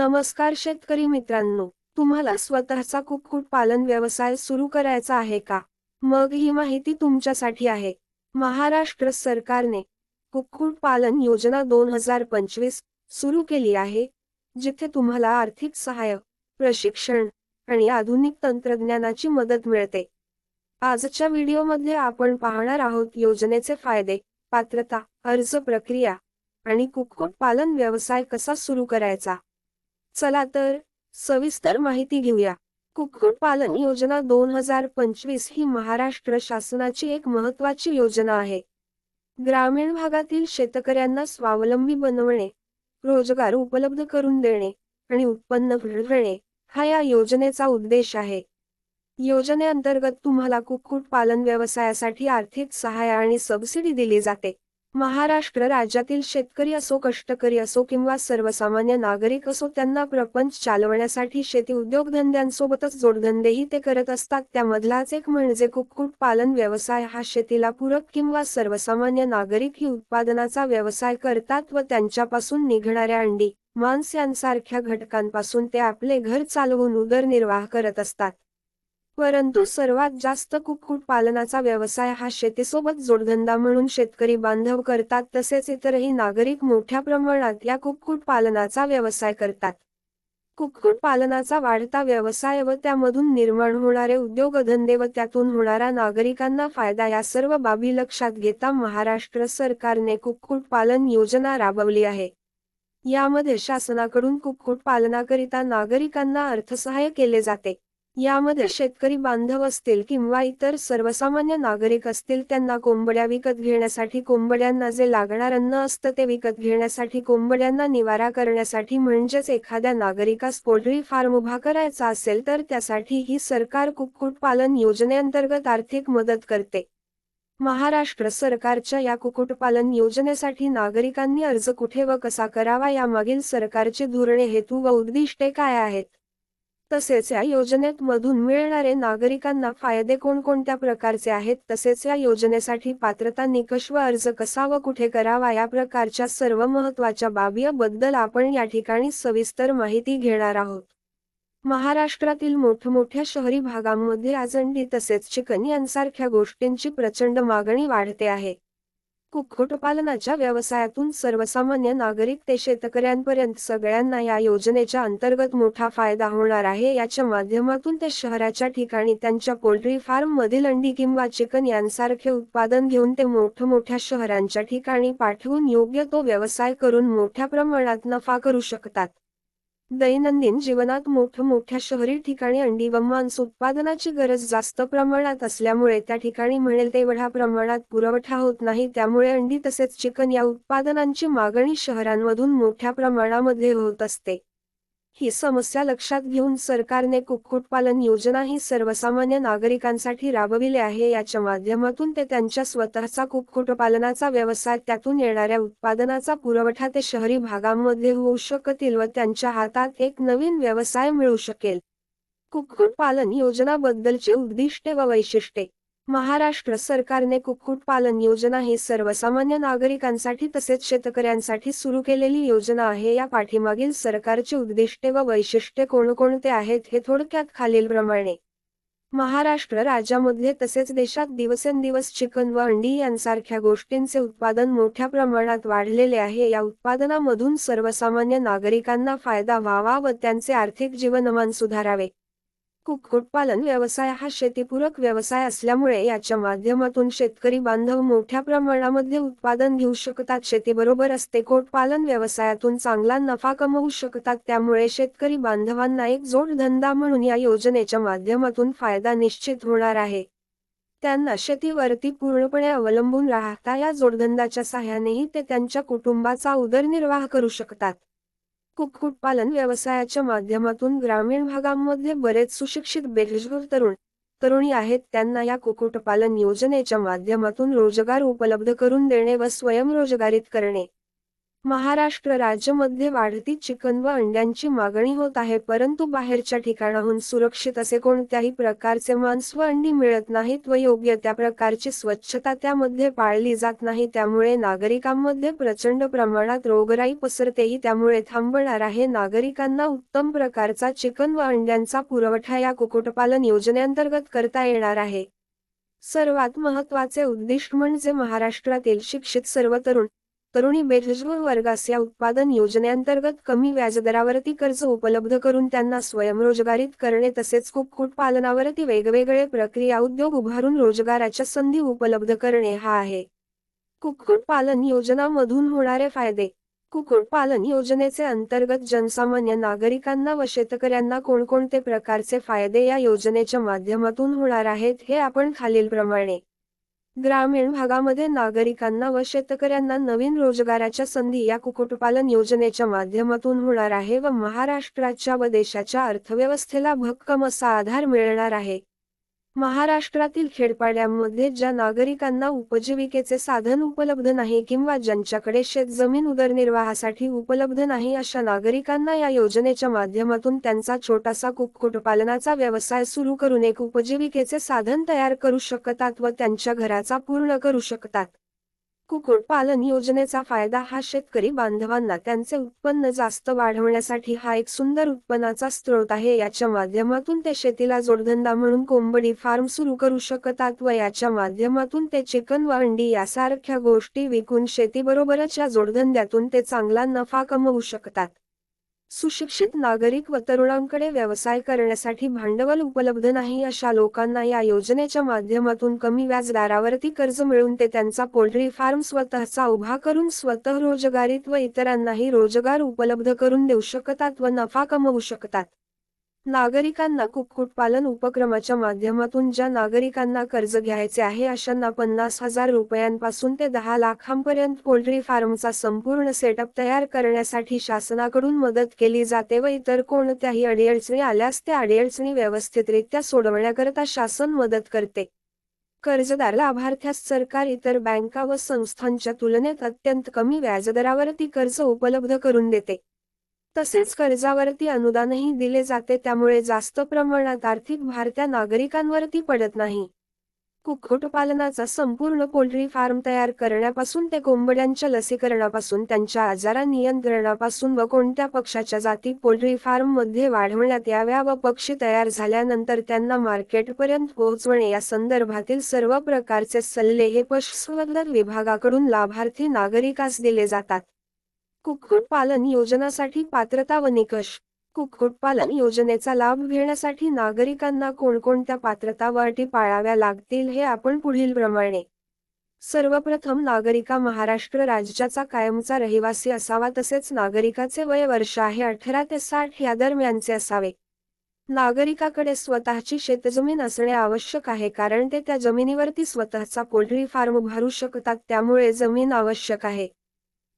नमस्कार शेतकरी मित्रांनो तुम्हाला स्वतःचा कुक्कुट पालन व्यवसाय सुरू करायचा आहे का? मग ही माहिती तुमच्यासाठी आहे. महाराष्ट्र सरकारने कुक्कुट पालन योजना दोन हजार पंचवीस सुरू केली आहे जिथे तुम्हाला आर्थिक सहाय्य प्रशिक्षण आणि आधुनिक तंत्रज्ञानाची मदत मिळते. आजच्या व्हिडिओमध्ये आपण पाहणार आहोत योजनेचे फायदे पात्रता अर्ज प्रक्रिया आणि कुक्कुट पालन व्यवसाय कसा सुरू करायचा. चला तर सविस्तर माहिती घेऊया. कुक्कुटपालन योजना दोन हजार पंचवीस ही महाराष्ट्र शासनाची एक महत्वाची योजना आहे. ग्रामीण भागातील शेतकऱ्यांना स्वावलंबी बनवणे रोजगार उपलब्ध करून देणे आणि उत्पन्न मिळवणे हा या योजनेचा उद्देश आहे. योजनेअंतर्गत तुम्हाला कुक्कुटपालन व्यवसायासाठी आर्थिक सहाय्य आणि सबसिडी दिली जाते. महाराष्ट्र राज्यातील शेतकरी असो कष्टकरी असो किंवा सर्वसामान्य नागरिक असो त्यांना प्रपंच चालवण्यासाठी शेती उद्योगधंद्यांसोबतच जोडधंदेही ते करत असतात. त्यामधलाच एक म्हणजे कुक्कुट पालन व्यवसाय. हा शेतीला पूरक किंवा सर्वसामान्य नागरिक ही उत्पादनाचा व्यवसाय करतात व त्यांच्यापासून निघणाऱ्या अंडी मांस यांसारख्या घटकांपासून ते आपले घर चालवून उदरनिर्वाह करत असतात. परंतु सर्वात जास्त कुक्कुट पालनाचा व्यवसाय हा शेतीसोबत जोडधंदा म्हणून शेतकरी बांधव करतात तसेच इतरही नागरिक मोठ्या प्रमाणात या कुक्कुट पालनाचा व्यवसाय करतात. कुक्कुट पालनाचा वाढता व्यवसाय व त्यामधून निर्माण होणारे उद्योगधंदे व त्यातून होणारा नागरिकांना फायदा या सर्व बाबी लक्षात घेता महाराष्ट्र सरकारने कुक्कुट पालन योजना राबवली आहे. यामध्ये शासनाकडून कुक्कुट पालनाकरिता नागरिकांना अर्थसहाय्य केले जाते. यामध्ये शेतकरी बांधव असतील किंवा इतर सर्वसामान्य नागरिक असतील त्यांना कोंबड्या विकत घेण्यासाठी कोंबड्यांना जे लागणार अन्न असतं ते विकत घेण्यासाठी कोंबड्यांना निवारा करण्यासाठी म्हणजेच एखाद्या नागरिकास पोल्ट्री फार्म उभा करायचा असेल तर त्यासाठी ही सरकार कुक्कुटपालन योजनेअंतर्गत आर्थिक मदत करते. महाराष्ट्र सरकारच्या या कुक्कुटपालन योजनेसाठी नागरिकांनी अर्ज कुठे व कसा करावा यामागील सरकारचे धोरणे हेतू व उद्दिष्टे काय आहेत? तसेच या योजनेत मधून मिळणारे नागरिकांना फायदे कोणकोणत्या प्रकारचे आहेत तसेच या योजनेसाठी पात्रता निकष व अर्ज कसा व कुठे करावा या प्रकारच्या सर्व महत्त्वाच्या बाबीबद्दल आपण या ठिकाणी सविस्तर माहिती घेणार आहोत. महाराष्ट्रातील मोठमोठ्या शहरी भागांमध्ये आजंडी तसेच चिकन यांसारख्या गोष्टींची प्रचंड मागणी वाढते आहे. कुक्कुटपालनाच्या व्यवसायातून सर्वसामान्य नागरिक ते शेतकऱ्यांपर्यंत सगळ्यांना या योजनेच्या अंतर्गत मोठा फायदा होणार आहे. याच्या माध्यमातून ते शहराच्या ठिकाणी त्यांच्या पोल्ट्री फार्म मधील अंडी किंवा चिकन यांसारखे उत्पादन घेऊन ते मोठमोठ्या शहरांच्या ठिकाणी पाठवून योग्य तो व्यवसाय करून मोठ्या प्रमाणात नफा करू शकतात. दैनंदिन जीवनात मोठमोठ्या शहरी ठिकाणी अंडी व मांस उत्पादनाची गरज जास्त प्रमाणात असल्यामुळे त्या ठिकाणी म्हणेल तेवढ्या प्रमाणात पुरवठा होत नाही. त्यामुळे अंडी तसेच चिकन या उत्पादनांची मागणी शहरांमधून मोठ्या प्रमाणामध्ये होत असते. ही समस्या लक्षात घेऊन सरकारने कुक्कुटपालन योजना ही सर्वसामान्य नागरिकांसाठी राबविली आहे. याच्या माध्यमातून ते त्यांच्या स्वतःचा कुक्कुटपालनाचा व्यवसाय त्यातून येणाऱ्या उत्पादनाचा पुरवठा ते शहरी भागांमध्ये होऊ शकतील व त्यांच्या हातात एक नवीन व्यवसाय मिळू शकेल. कुक्कुटपालन योजनाबद्दलचे उद्दिष्टे व वैशिष्ट्ये. महाराष्ट्र सरकारने कुक्कुटपालन योजना ही सर्वसामान्य नागरिकांसाठी तसेच शेतकऱ्यांसाठी सुरू केलेली योजना आहे. या पाठीमागील सरकारचे उद्दिष्टे व वैशिष्ट्ये कोणकोणते आहेत हे थोडक्यात खालीलप्रमाणे. महाराष्ट्र राज्यामध्ये तसेच देशात दिवसेंदिवस चिकन व अंडी यांसारख्या गोष्टींचे उत्पादन मोठ्या प्रमाणात वाढलेले आहे. या उत्पादनामधून सर्वसामान्य नागरिकांना फायदा व्हावा व त्यांचे आर्थिक जीवनमान सुधारावे. कुक्कुटपालन व्यवसाय हा शेतीपूरक व्यवसाय असल्यामुळे याच्या माध्यमातून शेतकरी बांधव मोठ्या प्रमाणामध्ये उत्पादन घेऊ शकतात. शेतीबरोबर असते कुक्कुटपालन व्यवसायातून चांगला नफा कमवू शकतात. त्यामुळे शेतकरी बांधवांना एक जोडधंदा म्हणून या योजनेच्या माध्यमातून फायदा निश्चित होणार आहे. त्यांना शेतीवरती पूर्णपणे अवलंबून राहता या जोडधंदाच्या सहाय्यानेही ते त्यांच्या कुटुंबाचा उदरनिर्वाह करू शकतात. कुक्कुटपालन व्यवसायाच्या माध्यमातून ग्रामीण भागांमध्ये बरेच सुशिक्षित बेरोजगार तरुण तरुणी आहेत. त्यांना या कुक्कुटपालन योजनेच्या माध्यमातून रोजगार उपलब्ध करून देणे व स्वयंरोजगारीत करणे. महाराष्ट्र राज्यामध्ये वाढती चिकन व अंड्यांची मागणी होत आहे परंतु बाहेरच्या ठिकाणाहून सुरक्षित असे कोणत्याही प्रकारचे मांस व अंडी मिळत नाहीत व योग्य त्या प्रकारची स्वच्छता त्यामध्ये पाळली जात नाही त्यामुळे नागरिकांमध्ये प्रचंड प्रमाणात रोगराई पसरतेही त्यामुळे थांबणार आहे. नागरिकांना उत्तम प्रकारचा चिकन व अंड्यांचा पुरवठा या कुक्कुटपालन योजनेअंतर्गत करता येणार आहे. सर्वात महत्त्वाचे उद्दिष्ट म्हणजे महाराष्ट्रातील शिक्षित सर्व तरुण तरुणी बेरोजगार वर्गास या उत्पादन योजनेअंतर्गत कमी व्याजदरावरती कर्ज उपलब्ध करून त्यांना स्वयंरोजगारीत करणे तसेच कुक्कुट पालनावरती वेगवेगळे प्रक्रिया उद्योग उभारून रोजगाराच्या संधी उपलब्ध करणे हा आहे. कुक्कुट पालन योजनामधून होणारे फायदे. कुक्कुट पालन योजनेचे अंतर्गत जनसामान्य नागरिकांना व शेतकऱ्यांना कोणकोणते प्रकारचे फायदे या योजनेच्या माध्यमातून होणार आहेत हे आपण खालीलप्रमाणे ग्रामीण भागामध्ये नागरिकांना व शेतकऱ्यांना नवीन रोजगाराच्या संधी या कुक्कुटपालन योजनेच्या माध्यमातून होणार आहे व महाराष्ट्राच्या व देशाच्या अर्थव्यवस्थेला भक्कम असा आधार मिळणार आहे. महाराष्ट्रातील खेडपाड्यांमध्ये ज्या नागरिकांना उपजीविकेचे साधन उपलब्ध नाही किंवा ज्यांच्याकडे शेतजमीन उदरनिर्वाहासाठी उपलब्ध नाही अशा नागरिकांना या योजनेच्या माध्यमातून त्यांचा छोटासा कुक्कुटपालनाचा व्यवसाय सुरू करून एक उपजीविकेचे साधन तयार करू शकतात व त्यांच्या घराचा पूर्ण करू शकतात. कुक्कुटपालन योजनेचा फायदा हा शेतकरी बांधवांना त्यांचे उत्पन्न जास्त वाढवण्यासाठी हा एक सुंदर उत्पन्नाचा स्रोत आहे. याच्या माध्यमातून ते शेतीला जोडधंदा म्हणून कोंबडी फार्म सुरू करू शकतात व याच्या माध्यमातून ते चिकन व अंडी यासारख्या गोष्टी विकून शेतीबरोबरच या जोडधंद्यातून ते चांगला नफा कमवू शकतात. सुशिक्षित नागरिक व तरुणांकडे व्यवसाय करण्यासाठी भांडवल उपलब्ध नाही अशा लोकांना या योजनेच्या माध्यमातून कमी व्याजदारावरती कर्ज मिळून ते त्यांचा पोल्ट्री फार्म स्वतःचा उभा करून स्वतः रोजगारीत व इतरांनाही रोजगार उपलब्ध करून देऊ शकतात व नफा कमवू शकतात. नागरिकांना कुक्कुटपालन उपक्रमाच्या माध्यमातून ज्या नागरिकांना कर्ज घ्यायचे आहे अशांना पन्नास हजार रुपयांपासून ते दहा लाखांपर्यंत पोल्ट्री फार्मचा संपूर्ण सेटअप तयार करण्यासाठी शासनाकडून मदत केली जाते व इतर कोणत्याही अडीअडचणी आल्यास त्या अडीअडचणी व्यवस्थितरित्या सोडवण्याकरता शासन मदत करते. कर्जदार लाभार्थ्यास सरकार इतर बँका व संस्थांच्या तुलनेत अत्यंत कमी व्याजदरावर ती कर्ज उपलब्ध करून देते. तसेच कर्जावरती अनुदानही दिले जाते त्यामुळे जास्त प्रमाणात आर्थिक भार त्या नागरिकांवरती पडत नाही. कुक्कुटपालनाचा संपूर्ण पोल्ट्री फार्म तयार करण्यापासून ते कोंबड्यांच्या लसीकरणापासून त्यांच्या आजारा नियंत्रणापासून व कोणत्या पक्षाच्या जाती पोल्ट्री फार्ममध्ये वाढवण्यात याव्या व पक्षी तयार झाल्यानंतर त्यांना मार्केटपर्यंत पोहोचवणे या संदर्भातील सर्व प्रकारचे सल्ले हे पशुसंवर्धन विभागाकडून लाभार्थी नागरिकास दिले जातात. कुक्कुटपालन योजनासाठी पात्रता व निकष कुक्कुटपालन योजनेचा लाभ घेण्यासाठी नागरिकांना कोणकोणत्या पात्रता व अटी पाळाव्या लागतील हे आपण पुढील प्रमाणे. सर्वप्रथम नागरिका महाराष्ट्र राज्याचा कायमचा रहिवासी असावा तसेच नागरिकाचे वय वर्ष आहे अठरा ते साठ या दरम्यानचे असावे. नागरिकाकडे स्वतःची शेतजमीन असणे आवश्यक आहे कारण ते त्या जमिनीवरती स्वतःचा पोल्ट्री फार्म भरू शकतात त्यामुळे जमीन आवश्यक आहे.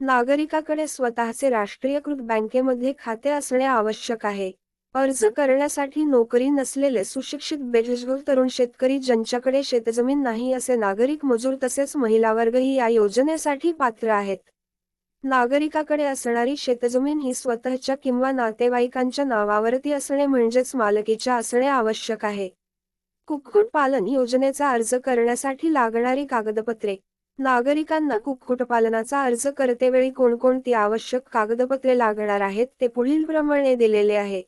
नागरिकाकडे स्वतःचे राष्ट्रीयकृत बँकेमध्ये खाते असणे आवश्यक आहे. अर्ज करण्यासाठी नोकरी नसलेले सुशिक्षित बेरोजगार तरुण शेतकरी ज्यांच्याकडे शेतजमीन नाही असे नागरिक मजूर तसेच महिला वर्गही या योजनेसाठी पात्र आहेत. नागरिकाकडे असणारी शेतजमीन ही स्वतःच्या किंवा नातेवाईकांच्या नावावरती असणे म्हणजेच मालकीच्या असणे आवश्यक आहे. कुक्कुटपालन योजनेचा अर्ज करण्यासाठी लागणारी कागदपत्रे नागरिकांना कुक्कुटपालनाचा अर्ज करतेवेळी कोणकोणती आवश्यक कागदपत्रे लागणार आहेत ते पुढील प्रमाणे दिलेले आहे.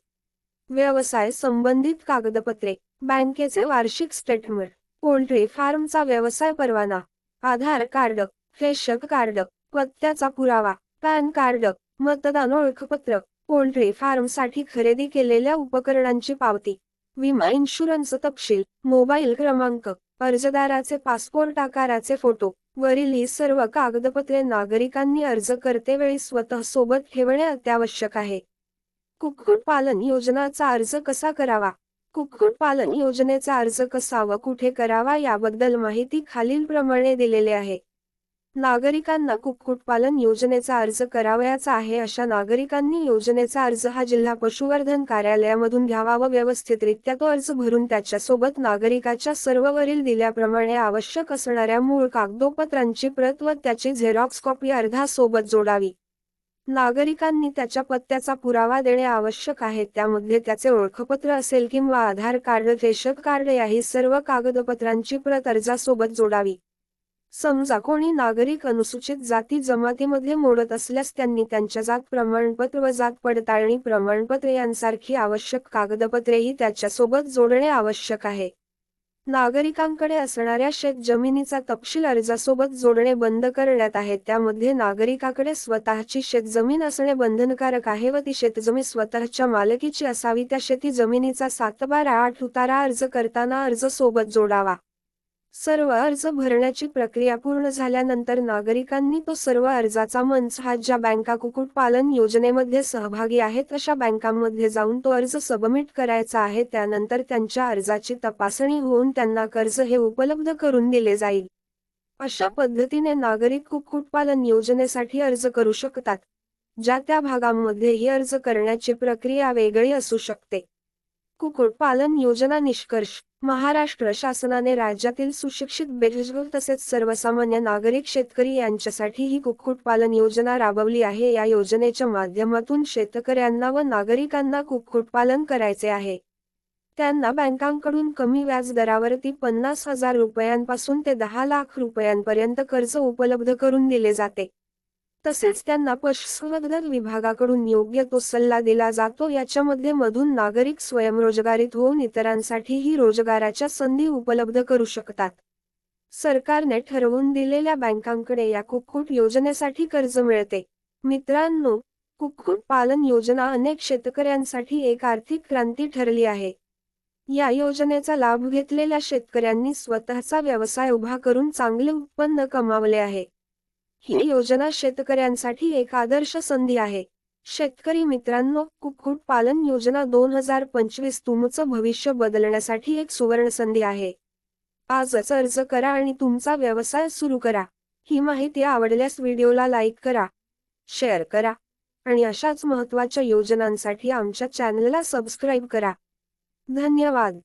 व्यवसाय संबंधित कागदपत्रे बँकेचे वार्षिक स्टेटमेंट पोल्ट्री फार्मचा व्यवसाय परवाना आधार कार्ड रेशक कार्ड पत्त्याचा पुरावा पॅन कार्ड मतदान ओळखपत्र पोल्ट्री फार्मसाठी खरेदी केलेल्या उपकरणांची पावती विमा इन्शुरन्स तपशील मोबाईल क्रमांक अर्जदाराचे पासपोर्ट आकाराचे फोटो वरील ही सर्व कागदपत्रे नागरिकांनी अर्ज करतेवेळी स्वतः सोबत ठेवणे अत्यावश्यक आहे. कुक्कुट पालन योजनाचा अर्ज कसा करावा? कुक्कुट पालन योजनेचा अर्ज कसा व कुठे करावा याबद्दल माहिती खालीलप्रमाणे दिलेले आहे. नागरिकांना कुक्कुटपालन योजनेचा अर्ज करावयाचा आहे अशा नागरिकांनी योजनेचा अर्ज हा जिल्हा पशुवर्धन कार्यालयामधून घ्यावा व व्यवस्थितरित्या तो अर्ज भरून त्याच्यासोबत नागरिकाच्या सर्ववरील दिल्याप्रमाणे आवश्यक असणाऱ्या मूळ कागदोपत्रांची प्रत व त्याची झेरॉक्स कॉपी अर्धा सोबत जोडावी. नागरिकांनी त्याच्या पत्त्याचा पुरावा देणे आवश्यक आहे. त्यामध्ये त्याचे ओळखपत्र असेल किंवा आधार कार्ड रेशन कार्ड याही सर्व कागदपत्रांची प्रत अर्जासोबत जोडावी. समजा कोणी नागरिक अनुसूचित जाती जमातीमध्ये मोडत असल्यास त्यांनी त्यांच्या जात प्रमाणपत्र व जात पडताळणी प्रमाणपत्र यांसारखी आवश्यक कागदपत्रेही त्याच्यासोबत जोडणे आवश्यक आहे. नागरिकांकडे असणाऱ्या शेत जमिनीचा तपशील अर्जासोबत जोडणे बंद करण्यात आहे. त्यामध्ये नागरिकाकडे स्वतःची शेतजमीन असणे बंधनकारक आहे व ती शेतजमीन स्वतःच्या मालकीची असावी. त्या शेती जमिनीचा सातबारा आठ उतारा अर्ज करताना अर्ज सोबत जोडावा. सर्व अर्ज भरण्याची प्रक्रिया पूर्ण झाल्यानंतर नागरिकांनी तो सर्व अर्जाचा मंच हा ज्या बँका कुक्कुटपालन योजनेमध्ये सहभागी आहेत अशा बँकांमध्ये जाऊन तो अर्ज सबमिट करायचा आहे. त्यानंतर त्यांच्या अर्जाची तपासणी होऊन त्यांना कर्ज हे उपलब्ध करून दिले जाईल. अशा पद्धतीने नागरिक कुक्कुटपालन योजनेसाठी अर्ज करू शकतात ज्या त्या भागांमध्ये ही अर्ज करण्याची प्रक्रिया वेगळी असू शकते. कुक्कुटपालन योजना निष्कर्ष महाराष्ट्र शासनाने राज्यातील सुशिक्षित बेरोजगार तसेच सर्वसामान्य नागरिक शेतकरी यांच्यासाठी ही कुक्कुटपालन योजना राबवली आहे. या योजनेच्या माध्यमातून शेतकऱ्यांना व नागरिकांना कुक्कुटपालन करायचे आहे. त्यांना बँकांकडून कमी व्याज दरावरती पन्नास हजार रुपयांपासून ते दहा लाख रुपयांपर्यंत कर्ज उपलब्ध करून दिले जाते. तसेच त्यांना पशुसंवर्धन विभागाकडून योग्य तो सल्ला दिला जातो. याच्यामध्ये मधून नागरिक स्वयंरोजगारीत होऊन इतरांसाठीही रोजगाराच्या संधी उपलब्ध करू शकतात. सरकारने ठरवून दिलेल्या बँकांकडे या कुक्कुट योजनेसाठी कर्ज मिळते. मित्रांनो कुक्कुट पालन योजना अनेक शेतकऱ्यांसाठी एक आर्थिक क्रांती ठरली आहे. या योजनेचा लाभ घेतलेल्या शेतकऱ्यांनी स्वतःचा व्यवसाय उभा करून चांगले उत्पन्न कमावले आहे. ही योजना शेतकऱ्यांसाठी एक आदर्श संधी आहे. शेतकरी मित्रांनो कुक्कुट पालन योजना दोन हजार पंचवीस तुमचं भविष्य बदलण्यासाठी एक सुवर्ण संधी आहे. आजच अर्ज करा आणि तुमचा व्यवसाय सुरू करा. ही माहिती आवडल्यास व्हिडिओला लाईक करा शेअर करा आणि अशाच महत्त्वाच्या योजनांसाठी आमच्या चॅनलला सबस्क्राईब करा. धन्यवाद.